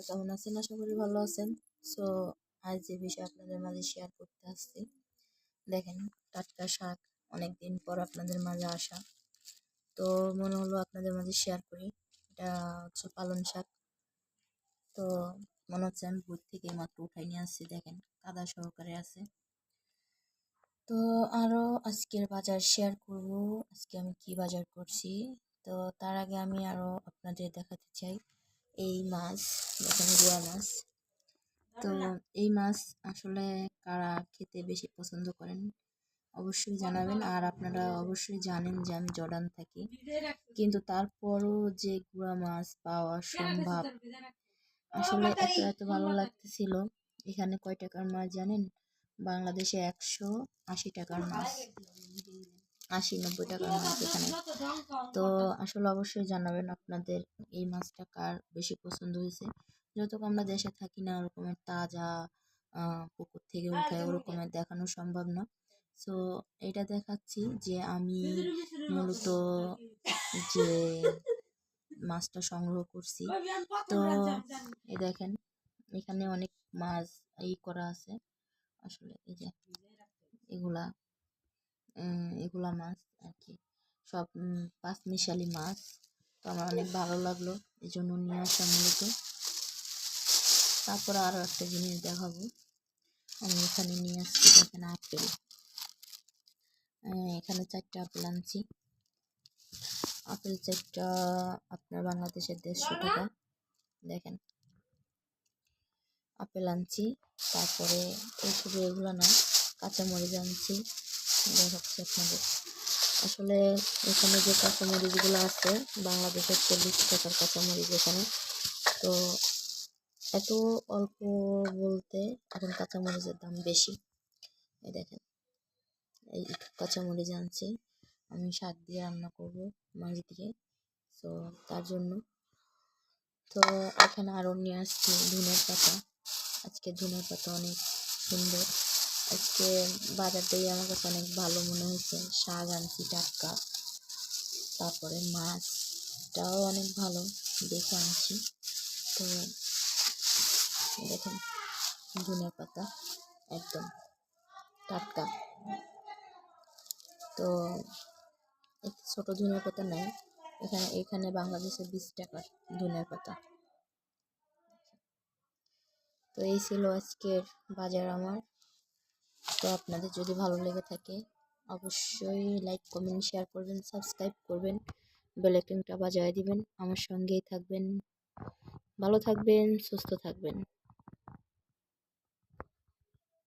সবাই কেমন আছেন? আশা করি ভালো আছেন। সো, আজ যে বিষয় আপনাদের মাঝে শেয়ার করতে আসছি। দেখেন, টাটকা শাক অনেক দিন পর আপনাদের মাঝে আসা। তো, মনে হলো আপনাদের মাঝে শেয়ার করি। এটা হচ্ছে পালং শাক। তো, মনে হচ্ছে আমি ভোর থেকে মাত্র উঠাই নিয়ে আসছি, দেখেন, কাদা সহকারে আছে। তো আরও আজকের বাজার শেয়ার করব। আজকে আমি কি বাজার করছি? তো, তার আগে আমি আরও আপনাদের দেখাতে চাই। এই মাছ, দেখেন গুয়া মাছ। তো এই মাছ আসলে কারা খেতে বেশি পছন্দ করেন অবশ্যই জানাবেন। আর আপনারা অবশ্যই জানেন যে আমি জর্ডান থাকি। কিন্তু তারপরও যে গুয়া মাছ পাওয়া সম্ভব, আসলে এত এত ভালো লাগতেছিল। এখানে কয় টাকার মাছ জানেন? বাংলাদেশে একশো আশি টাকার মাছ। আশি, নব্বই টাকার মাছ এখানে তো আসলে অবশ্যই জানাবেন আপনাদের এই মাছটা কার বেশি পছন্দ হয়েছে। যতক্ষণ আমরা দেশে থাকি না, ওরকমের তাজা পুকুর থেকে উঠে ওরকমের দেখানো সম্ভব না। সো, এটা দেখাচ্ছি যে আমি মূলত যে মাছটা সংগ্রহ করছি। তো, এই দেখেন, এখানে অনেক মাছ ই করা আছে। আসলে এই যে, এগুলা এগুলা মাছ আর কি সব পাঁচ মিশালি মাছ। তো আমার অনেক ভালো লাগল এই জন্য নিয়ে আসা মূলত। তারপরে আরও একটা জিনিস দেখাবো। আমি এখানে নিয়ে আসছি দেখেন আপেল। এখানে চারটে আপেল আনছি। আপেল চারটা আপনার বাংলাদেশের দেড়শো টাকা। দেখেন। আপেল আনছি তারপরে এই শুধু এগুলো না কাঁচামরিচ আনছি। আসলে এখানে যে কাঁচামরিচগুলো আছে, বাংলাদেশের চল্লিশ টাকার কাঁচামরিচ এখানে। তো এত অল্প বলতে এখন কাঁচামরিচের দাম বেশি। এই দেখেন, এই কাঁচামরিচ আনছি। আমি শাক দিয়ে রান্না করব মাছ দিয়ে, তো তার জন্য। তো এখানে আরও নিয়ে আসছি ধনের পাতা। আজকে ধনের পাতা অনেক সুন্দর। আজকে বাজার থেকে আমার কাছে অনেক ভালো মনে হয়েছে। শাক আনছি টাটকা, তারপরে মাছটাও অনেক ভালো দেখে আনছি। তো দেখুন ধনে পাতা একদম টাটকা। তো ছোটো ধনে পাতা নেই, এখানে এখানে বাংলাদেশে বিশ টাকার ধনের পাতা। তো এই ছিল আজকের বাজার আমার। তো আপনাদের যদি ভালো লেগে থাকে, অবশ্যই লাইক কমেন্ট শেয়ার করবেন সাবস্ক্রাইব করবেন বেলাইকনটা বাজায় দিবেন। আমার সঙ্গেই থাকবেন। ভালো থাকবেন, সুস্থ থাকবেন।